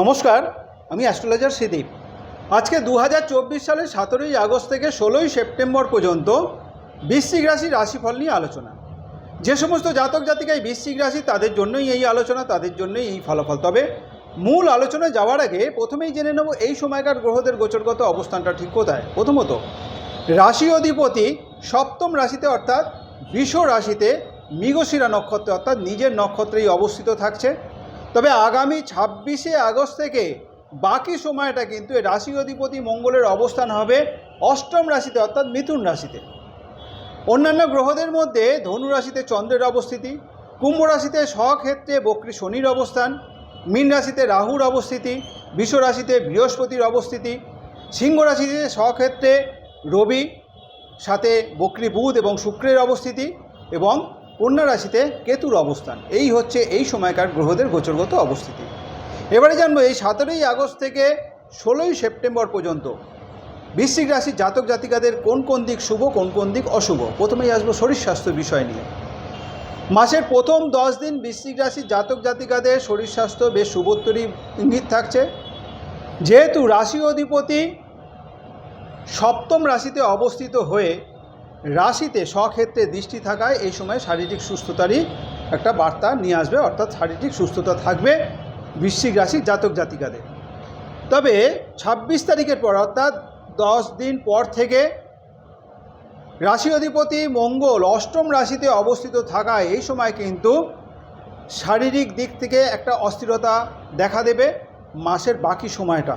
নমস্কার, আমি অ্যাস্ট্রোলজার শ্রীদীপ আজকে দু হাজার চব্বিশ সালের সতেরোই আগস্ট থেকে ষোলোই সেপ্টেম্বর পর্যন্ত বৃশ্চিক রাশি রাশিফল নিয়ে আলোচনা। যে সমস্ত জাতক জাতিকায় বৃশ্চিক রাশি, তাদের জন্যই এই আলোচনা, তাদের জন্যই এই ফলাফল। তবে মূল আলোচনায় যাওয়ার আগে প্রথমেই জেনে নেব এই সময়কার গ্রহদের গোচরগত অবস্থানটা ঠিক কোথায়। প্রথমত, রাশি অধিপতি সপ্তম রাশিতে অর্থাৎ বৃষ রাশিতে মৃগশিরা নক্ষত্রে, অর্থাৎ নিজের নক্ষত্রেই অবস্থিত থাকছে। তবে আগামী ছাব্বিশে আগস্ট থেকে বাকি সময়টা কিন্তু এই রাশি অধিপতি মঙ্গলের অবস্থান হবে অষ্টম রাশিতে, অর্থাৎ মিথুন রাশিতে। অন্যান্য গ্রহদের মধ্যে ধনু রাশিতে চন্দ্রের অবস্থিতি, কুম্ভ রাশিতে স্বক্ষেত্রে বক্রী শনির অবস্থান, মীন রাশিতে রাহুর অবস্থিতি, বিষ রাশিতে বৃহস্পতির অবস্থিতি, সিংহ রাশিতে স্বক্ষেত্রে রবি, সাথে বক্রী বুধ এবং শুক্রের অবস্থিতি এবং কন্যা রাশিতে কেতুর অবস্থান। এই হচ্ছে এই সময়কার গ্রহদের গোচরগত অবস্থিতি। এবারে জানব এই সতেরোই আগস্ট থেকে ষোলোই সেপ্টেম্বর পর্যন্ত বৃশ্চিক রাশির জাতক জাতিকাদের কোন কোন দিক শুভ, কোন কোন দিক অশুভ? প্রথমেই আসব শরীর স্বাস্থ্য বিষয় নিয়ে। মাসের প্রথম দশ দিন বৃশ্চিক রাশির জাতক জাতিকাদের শরীর স্বাস্থ্য বেশ শুভোত্তরী ইঙ্গিত থাকছে। যেহেতু রাশি অধিপতি সপ্তম রাশিতে অবস্থিত হয়ে রাশিতে স্বক্ষেত্রে দৃষ্টি থাকায় এই সময় শারীরিক সুস্থতারই একটা বার্তা নিয়ে আসবে, অর্থাৎ শারীরিক সুস্থতা থাকবে বৃশ্চিক রাশির জাতক জাতিকাদের। তবে ছাব্বিশ তারিখের পর, অর্থাৎ দশ দিন পর থেকে রাশি অধিপতি মঙ্গল অষ্টম রাশিতে অবস্থিত থাকায় এই সময় কিন্তু শারীরিক দিক থেকে একটা অস্থিরতা দেখা দেবে মাসের বাকি সময়টা।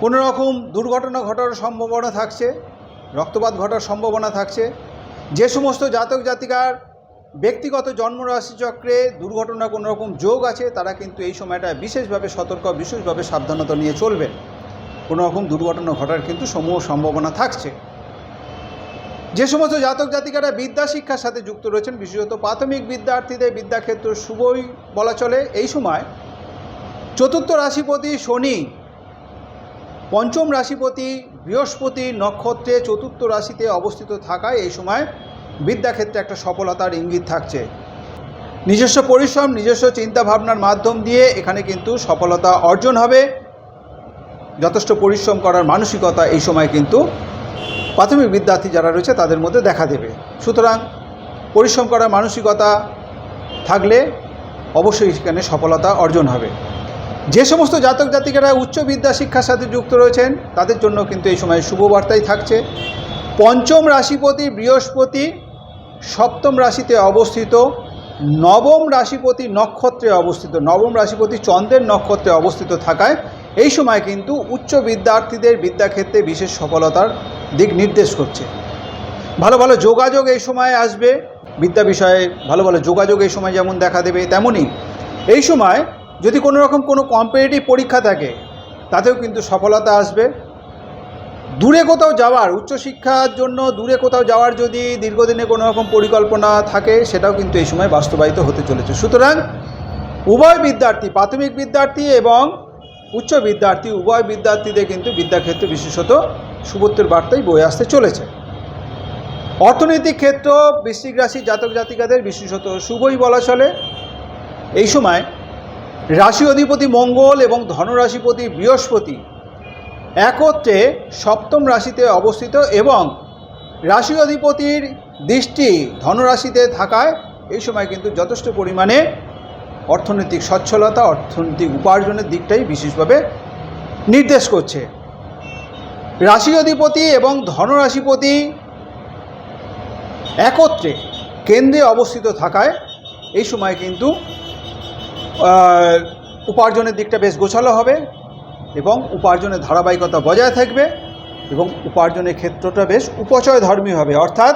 কোনো রকম দুর্ঘটনা ঘটার সম্ভাবনা থাকছে। রক্তপাত ঘটার সম্ভাবনা থাকছে। যে সমস্ত জাতক জাতিকার ব্যক্তিগত জন্মরাশি চক্রে দুর্ঘটনা কোনো রকম যোগ আছে, তারা কিন্তু এই সময়টা বিশেষভাবে সতর্ক, বিশেষভাবে সাবধানতা নিয়ে চলবেন। কোনো রকম দুর্ঘটনা ঘটার কিন্তু সমূহ সম্ভাবনা থাকছে। যে সমস্ত জাতক জাতিকারা বিদ্যা শিক্ষার সাথে যুক্ত রয়েছেন, বিশেষত প্রাথমিক বিদ্যার্থীদের বিদ্যাক্ষেত্র শুভই বলা চলে, এই সময় চতুর্থ রাশিপতি শনি, পঞ্চম রাশিপতি বৃহস্পতি নক্ষত্রে চতুর্থ রাশিতে অবস্থিত থাকায় এই সময় বিদ্যাক্ষেত্রে একটা সফলতার ইঙ্গিত থাকছে। নিজস্ব পরিশ্রম, নিজস্ব চিন্তা ভাবনার মাধ্যম দিয়ে এখানে কিন্তু সফলতা অর্জন হবে। যথেষ্ট পরিশ্রম করার মানসিকতা এই সময় কিন্তু প্রাথমিক বিদ্যার্থী যারা রয়েছে তাদের মধ্যে দেখা দেবে। সুতরাং পরিশ্রম করার মানসিকতা থাকলে অবশ্যই সেখানে সফলতা অর্জন হবে। যে সমস্ত জাতক জাতিকারা উচ্চ বিদ্যা শিক্ষার সাথে যুক্ত রয়েছেন, তাদের জন্য কিন্তু এই সময় শুভবার্তাই থাকছে। পঞ্চম রাশিপতি বৃহস্পতি সপ্তম রাশিতে অবস্থিত, নবম রাশিপতি নক্ষত্রে অবস্থিত, নবম রাশিপতি চন্দ্রের নক্ষত্রে অবস্থিত থাকায় এই সময় কিন্তু উচ্চ বিদ্যার্থীদের বিদ্যাক্ষেত্রে বিশেষ সফলতার দিক নির্দেশ করছে। ভালো ভালো যোগাযোগ এই সময় আসবে। বিদ্যা বিষয়ে ভালো ভালো যোগাযোগ এই সময় যেমন দেখা দেবে, তেমনই এই সময় যদি কোনো রকম কোনো কম্পিটিটিভ পরীক্ষা থাকে, তাতেও কিন্তু সফলতা আসবে। দূরে কোথাও যাওয়ার উচ্চশিক্ষার জন্য দূরে কোথাও যাওয়ার যদি দীর্ঘদিনে কোনো রকম পরিকল্পনা থাকে, সেটাও কিন্তু এই সময় বাস্তবায়িত হতে চলেছে। সুতরাং উভয় বিদ্যার্থী, প্রাথমিক বিদ্যার্থী এবং উচ্চ বিদ্যার্থী, উভয় বিদ্যার্থীদের কিন্তু বিদ্যাক্ষেত্রে বিশেষত সুবত্তের বার্তাই বয়ে আসতে চলেছে। অর্থনৈতিক ক্ষেত্র, বৃশ্চিক রাশি, জাতক জাতিকাদের বিশেষত শুভই বলা চলে। এই সময় রাশি অধিপতি মঙ্গল এবং ধনরাশিপতি বৃহস্পতি একত্রে সপ্তম রাশিতে অবস্থিত এবং রাশি অধিপতির দৃষ্টি ধনরাশিতে থাকায় এই সময় কিন্তু যথেষ্ট পরিমাণে অর্থনৈতিক সচ্ছলতা, অর্থনৈতিক উপার্জনের দিকটাই বিশেষভাবে নির্দেশ করছে। রাশি অধিপতি এবং ধনরাশিপতি একত্রে কেন্দ্রে অবস্থিত থাকায় এই সময় কিন্তু উপার্জনের দিকটা বেশ গোছালো হবে এবং উপার্জনের ধারাবাহিকতা বজায় থাকবে এবং উপার্জনের ক্ষেত্রটা বেশ উপচয় ধর্মী হবে। অর্থাৎ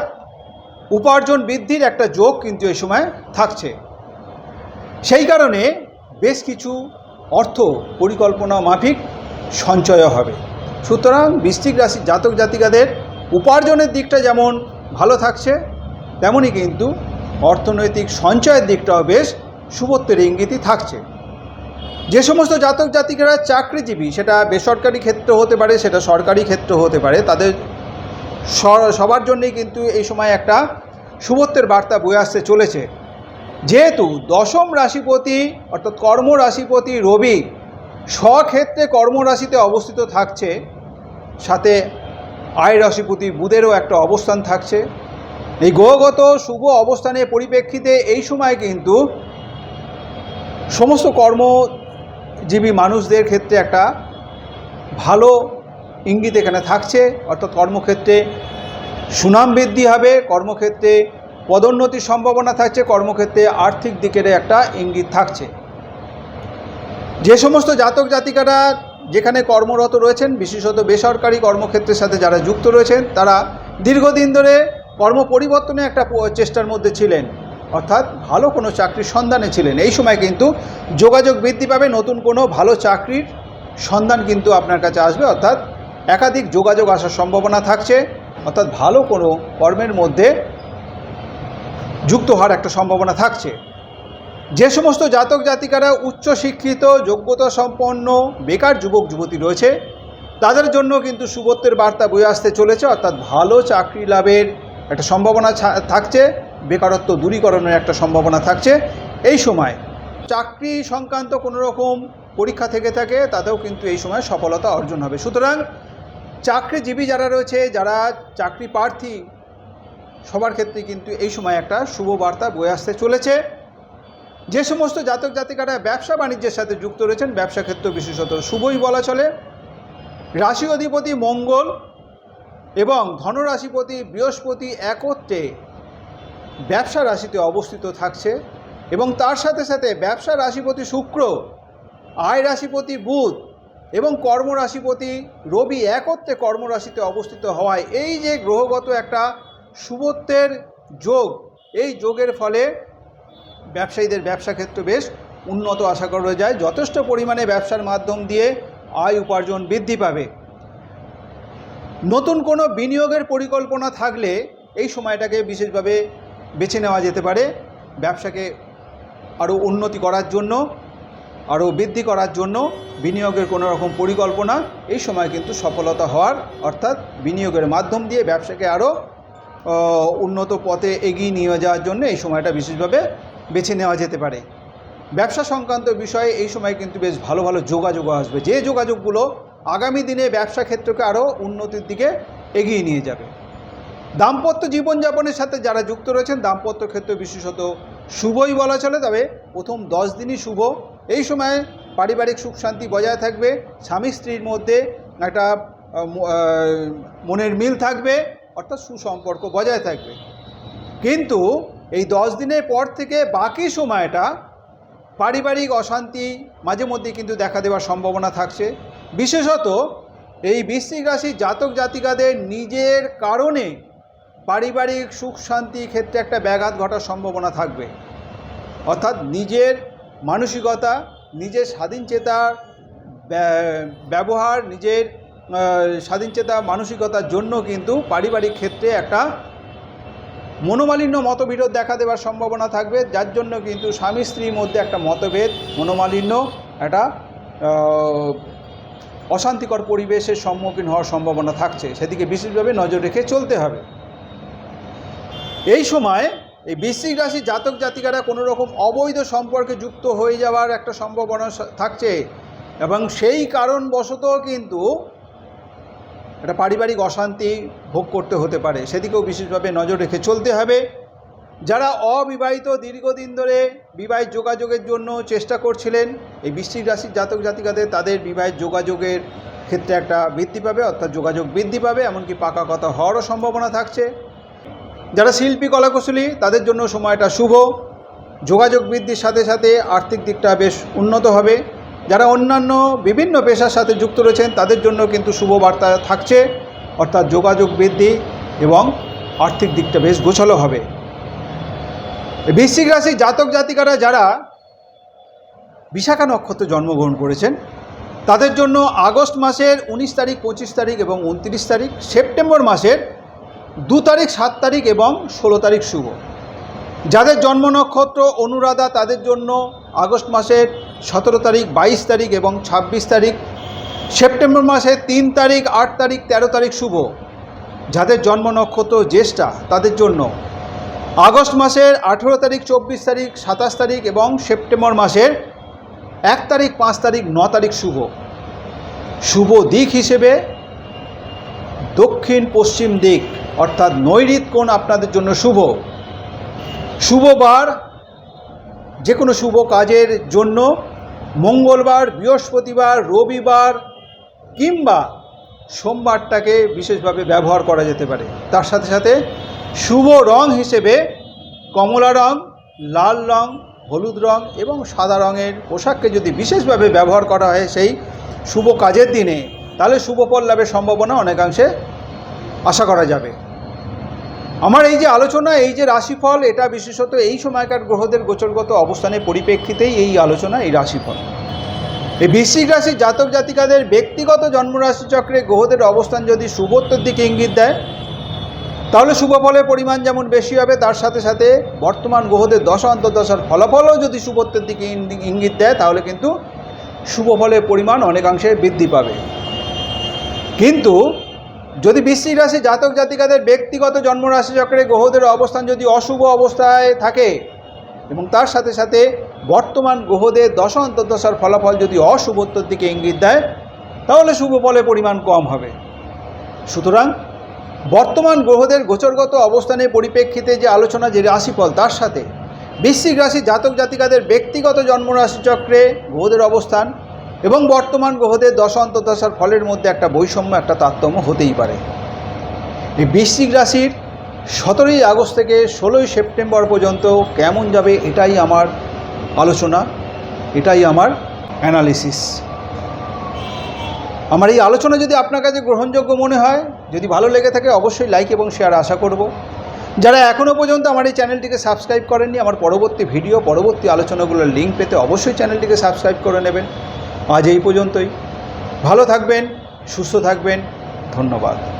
উপার্জন বৃদ্ধির একটা যোগ কিন্তু এই সময় থাকছে। সেই কারণে বেশ কিছু অর্থ পরিকল্পনা মাফিক সঞ্চয় হবে। সুতরাং বৃশ্চিক রাশির জাতক জাতিকাদের উপার্জনের দিকটা যেমন ভালো থাকছে তেমনই কিন্তু অর্থনৈতিক সঞ্চয়ের দিকটাও বেশ শুভত্বের ইঙ্গিতই থাকছে। যে সমস্ত জাতক জাতিকারা চাকরিজীবী, সেটা বেসরকারি ক্ষেত্র হতে পারে, সেটা সরকারি ক্ষেত্র হতে পারে, তাদের সবার জন্যই কিন্তু এই সময় একটা শুভত্বের বার্তা বয়ে আসতে চলেছে। যেহেতু দশম রাশিপতি, অর্থাৎ কর্ম রাশিপতি রবি স্বক্ষেত্রে কর্মরাশিতে অবস্থিত থাকছে, সাথে আয় রাশিপতি বুধেরও একটা অবস্থান থাকছে। এই গ্রহগত শুভ অবস্থানের পরিপ্রেক্ষিতে এই সময় কিন্তু সমস্ত কর্মজীবী মানুষদের ক্ষেত্রে একটা ভালো ইঙ্গিত এখানে থাকছে, অর্থাৎ কর্মক্ষেত্রে সুনাম বৃদ্ধি হবে, কর্মক্ষেত্রে পদোন্নতির সম্ভাবনা থাকছে, কর্মক্ষেত্রে আর্থিক দিকের একটা ইঙ্গিত থাকছে। যে সমস্ত জাতক জাতিকারা যেখানে কর্মরত রয়েছেন, বিশেষত বেসরকারি কর্মক্ষেত্রের সাথে যারা যুক্ত রয়েছেন, তারা দীর্ঘদিন ধরে কর্ম পরিবর্তনে একটা চেষ্টার মধ্যে ছিলেন। অর্থাৎ ভালো কোনো চাকরির সন্ধানে ছিলেন। এই সময় কিন্তু যোগাযোগ বৃদ্ধি পাবে, নতুন কোনো ভালো চাকরির সন্ধান কিন্তু আপনার কাছে আসবে। অর্থাৎ একাধিক যোগাযোগ আসার সম্ভাবনা থাকছে। অর্থাৎ ভালো কোনো কর্মের মধ্যে যুক্ত হওয়ার একটা সম্ভাবনা থাকছে। যে সমস্ত জাতক জাতিকারা উচ্চ শিক্ষিত, যোগ্যতা সম্পন্ন, বেকার যুবক, যুবতী রয়েছে, তাদের জন্য কিন্তু সুবত্বের বার্তা বয়ে আসতে চলেছে। অর্থাৎ ভালো চাকরি লাভের একটা সম্ভাবনা থাকছে। বেকারত্ব দূরীকরণের একটা সম্ভাবনা থাকছে। এই সময় চাকরি সংক্রান্ত কোনো রকম পরীক্ষা থেকে থাকে, তাতেও কিন্তু এই সময় সফলতা অর্জন হবে। সুতরাং চাকরিজীবী যারা রয়েছে, যারা চাকরি প্রার্থী, সবার ক্ষেত্রে কিন্তু এই সময় একটা শুভ বার্তা বয়ে আসতে চলেছে। যে সমস্ত জাতক জাতিকারা ব্যবসা বাণিজ্যের সাথে যুক্ত রয়েছেন, ব্যবসা ক্ষেত্র বিশেষত শুভই বলা চলে। রাশি অধিপতি মঙ্গল এবং ধনরাশিপতি বৃহস্পতি একত্রে ব্যবসা রাশিতে অবস্থিত থাকছে এবং তার সাথে সাথে ব্যবসা রাশিপতি শুক্র, আয় রাশিপতি বুধ এবং কর্মরাশিপতি রবি একত্রে কর্মরাশিতে অবস্থিত হওয়ায় এই যে গ্রহগত একটা শুভত্বের যোগ, এই যোগের ফলে ব্যবসায়ীদের ব্যবসা ক্ষেত্র বেশ উন্নত আশা করা যায়। যথেষ্ট পরিমাণে ব্যবসার মাধ্যম দিয়ে আয় উপার্জন বৃদ্ধি পাবে। নতুন কোনো বিনিয়োগের পরিকল্পনা থাকলে এই সময়টাকে বিশেষভাবে বেছে নেওয়া যেতে পারে ব্যবসাকে আরও উন্নতি করার জন্য, আরও বৃদ্ধি করার জন্য বিনিয়োগের কোনো রকম পরিকল্পনা, এই সময় কিন্তু সফলতা হওয়ার, অর্থাৎ বিনিয়োগের মাধ্যম দিয়ে ব্যবসাকে আরও উন্নত পথে এগিয়ে নিয়ে যাওয়ার জন্য এই সময়টা বিশেষভাবে বেছে নেওয়া যেতে পারে। ব্যবসা সংক্রান্ত বিষয়ে এই সময় কিন্তু বেশ ভালো ভালো যোগাযোগ আসবে। যে যোগাযোগগুলো আগামী দিনে ব্যবসা ক্ষেত্রকে আরও উন্নতির দিকে এগিয়ে নিয়ে যাবে। দাম্পত্য জীবনযাপনের সাথে যারা যুক্ত রয়েছেন, দাম্পত্য ক্ষেত্রে বিশেষত শুভই বলা চলে, তবে প্রথম দশ দিনই শুভ। এই সময় পারিবারিক সুখ শান্তি বজায় থাকবে, স্বামী স্ত্রীর মধ্যে একটা মনের মিল থাকবে, অর্থাৎ সুসম্পর্ক বজায় থাকবে। কিন্তু এই দশ দিনের পর থেকে বাকি সময়টা পারিবারিক অশান্তি মাঝে মধ্যে কিন্তু দেখা দেওয়ার সম্ভাবনা থাকছে। বিশেষত এই বৃশ্চিক রাশির জাতক জাতিকাদের নিজের কারণে পারিবারিক সুখ শান্তি ক্ষেত্রে একটা ব্যাঘাত ঘটার সম্ভাবনা থাকবে। অর্থাৎ নিজের মানসিকতা, নিজের স্বাধীনচেতার ব্যা- ব্যবহার, নিজের স্বাধীনচেতা মানসিকতার জন্য কিন্তু পারিবারিক ক্ষেত্রে একটা মনোমালিন্য মতবিরোধ দেখা দেওয়ার সম্ভাবনা থাকবে, যার জন্য কিন্তু স্বামী স্ত্রীর মধ্যে একটা মতভেদ, মনোমালিন্য, একটা অশান্তিকর পরিবেশের সম্মুখীন হওয়ার সম্ভাবনা থাকছে। সেদিকে বিশেষভাবে নজর রেখে চলতে হবে। এই সময় এই বৃশ্চিক রাশি জাতক জাতিকারা কোনো রকম অবৈধ সম্পর্কে যুক্ত হয়ে যাওয়ার একটা সম্ভাবনা থাকছে এবং সেই কারণবশত কিন্তু একটা পারিবারিক অশান্তি ভোগ করতে হতে পারে। সেদিকেও বিশেষভাবে নজর রেখে চলতে হবে। যারা অবিবাহিত দীর্ঘদিন ধরে বিবাহের যোগাযোগের জন্য চেষ্টা করছিলেন, এই বৃশ্চিক রাশির জাতক জাতিকাদের তাদের বিবাহের যোগাযোগের ক্ষেত্রে একটা বৃদ্ধি পাবে, অর্থাৎ যোগাযোগ বৃদ্ধি পাবে, এমনকি পাকা কথা হওয়ারও সম্ভাবনা থাকছে। যারা শিল্পী কলাকুশলী, তাদের জন্য সময়টা শুভ। যোগাযোগ বৃদ্ধির সাথে সাথে আর্থিক দিকটা বেশ উন্নত হবে। যারা অন্যান্য বিভিন্ন পেশার সাথে যুক্ত রয়েছেন, তাদের জন্য কিন্তু শুভ বার্তা থাকছে। অর্থাৎ যোগাযোগ বৃদ্ধি এবং আর্থিক দিকটা বেশ গোছালো হবে। বৃশ্চিক রাশির জাতক জাতিকারা যারা বিশাখা নক্ষত্রে জন্মগ্রহণ করেছেন, তাদের জন্য আগস্ট মাসের উনিশ তারিখ, পঁচিশ তারিখ এবং উনত্রিশ তারিখ, সেপ্টেম্বর মাসের দু তারিখ সাত তারিখ এবং ষোলো তারিখ শুভ। যাদের জন্ম নক্ষত্র অনুরাধা তাদের জন্য আগস্ট মাসের সতেরো তারিখ, বাইশ তারিখ এবং ছাব্বিশ তারিখ, সেপ্টেম্বর মাসের তিন তারিখ, আট তারিখ, তেরো তারিখ শুভ। যাদের জন্ম নক্ষত্র জ্যেষ্ঠা তাদের জন্য আগস্ট মাসের আঠেরো তারিখ, চব্বিশ তারিখ, সাতাশ তারিখ এবং সেপ্টেম্বর মাসের এক তারিখ, পাঁচ তারিখ, ন তারিখ শুভ। শুভ দিক হিসেবে দক্ষিণ পশ্চিম দিক অর্থাৎ নৈরিত কোণ আপনাদের জন্য শুভ। শুভবার যে কোনো শুভ কাজের জন্য মঙ্গলবার, বৃহস্পতিবার, রবিবার কিংবা সোমবারটাকে বিশেষভাবে ব্যবহার করা যেতে পারে। তার সাথে সাথে শুভ রং হিসেবে কমলা রং, লাল রং, হলুদ রং এবং সাদা রঙের পোশাককে যদি বিশেষভাবে ব্যবহার করা হয় সেই শুভ কাজের দিনে, তাহলে শুভ ফল লাভের সম্ভাবনা অনেকাংশে আশা করা যাবে। আমার এই যে আলোচনা, এই যে রাশিফল, এটা বিশেষত এই সময়কার গ্রহদের গোচরগত অবস্থানের পরিপ্রেক্ষিতেই এই আলোচনা, এই রাশিফল। এই বৃশ্চিক রাশির জাতক জাতিকাদের ব্যক্তিগত জন্মরাশি চক্রে গ্রহদের অবস্থান যদি শুভত্বের দিকে ইঙ্গিত দেয়, তাহলে শুভ ফলের পরিমাণ যেমন বেশি হবে, তার সাথে সাথে বর্তমান গ্রহদের দশা, অন্তর্দশার ফলাফলও যদি শুভত্বের দিকে ইঙ্গিত দেয়, তাহলে কিন্তু শুভ ফলের পরিমাণ অনেকাংশে বৃদ্ধি পাবে। কিন্তু যদি বৃশ্চিক রাশি জাতক জাতিকাদের ব্যক্তিগত জন্মরাশি চক্রে গ্রহদের অবস্থান যদি অশুভ অবস্থায় থাকে, এবং তার সাথে সাথে বর্তমান গ্রহদের দশা অন্তর্দশার ফলাফল যদি অশুভত্বর দিকে ইঙ্গিত দেয়, তাহলে শুভ ফলের পরিমাণ কম হবে। সুতরাং বর্তমান গ্রহদের গোচরগত অবস্থানের পরিপ্রেক্ষিতে যে আলোচনা, যে রাশিফল, তার সাথে বৃশ্চিক রাশি জাতক জাতিকাদের ব্যক্তিগত জন্মরাশি চক্রে গ্রহদের অবস্থান এবং বর্তমান গ্রহদের দশা অন্তর্দশার ফলের মধ্যে একটা বৈষম্য, একটা তারতম্য হতেই পারে। এই বৃশ্চিক রাশির সতেরোই আগস্ট থেকে ষোলোই সেপ্টেম্বর পর্যন্ত কেমন যাবে এটাই আমার আলোচনা, এটাই আমার অ্যানালিসিস। আমার এই আলোচনা যদি আপনার কাছে গ্রহণযোগ্য মনে হয়, যদি ভালো লেগে থাকে অবশ্যই লাইক এবং শেয়ার আশা করব। যারা এখনও পর্যন্ত আমার এই চ্যানেলটিকে সাবস্ক্রাইব করেননি, আমার পরবর্তী ভিডিও, পরবর্তী আলোচনাগুলোর লিঙ্ক পেতে অবশ্যই চ্যানেলটিকে সাবস্ক্রাইব করে নেবেন। আজ এই পর্যন্তই। ভালো থাকবেন সুস্থ থাকবেন। ধন্যবাদ।